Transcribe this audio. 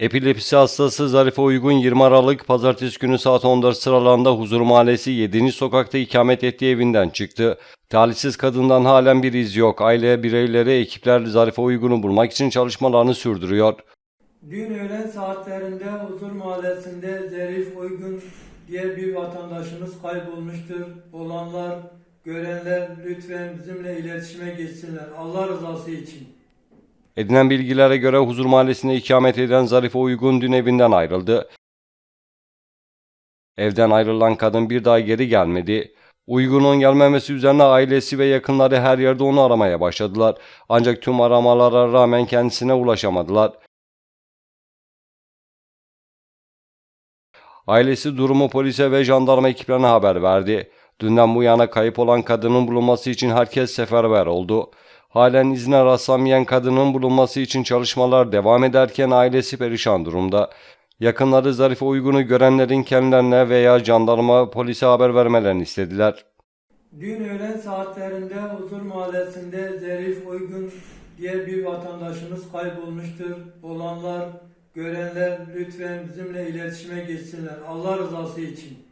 Epilepsi hastası Zarife Uygun 20 Aralık Pazartesi günü saat 14 sıralarında Huzur Mahallesi 7. sokakta ikamet ettiği evinden çıktı. Talihsiz kadından halen bir iz yok. Aile bireyleri, ekipler Zarife Uygun'u bulmak için çalışmalarını sürdürüyor. Dün öğlen saatlerinde Huzur Mahallesi'nde Zerif Uygun diye bir vatandaşımız kaybolmuştur. Olanlar, görenler lütfen bizimle iletişime geçsinler. Allah rızası için. Edinen bilgilere göre Huzur Mahallesi'nde ikamet eden Zarife Uygun dün evinden ayrıldı. Evden ayrılan kadın bir daha geri gelmedi. Uygun'un gelmemesi üzerine ailesi ve yakınları her yerde onu aramaya başladılar. Ancak tüm aramalara rağmen kendisine ulaşamadılar. Ailesi durumu polise ve jandarma ekiplerine haber verdi. Dünden bu yana kayıp olan kadının bulunması için herkes seferber oldu. Halen izine rastlamayan kadının bulunması için çalışmalar devam ederken ailesi perişan durumda. Yakınları Zarife Uygun'u görenlerin kendilerine veya jandarma polise haber vermelerini istediler. Dün öğlen saatlerinde Huzur Mahallesi'nde Zerif Uygun diye bir vatandaşımız kaybolmuştur. Olanlar, görenler lütfen bizimle iletişime geçsinler. Allah rızası için.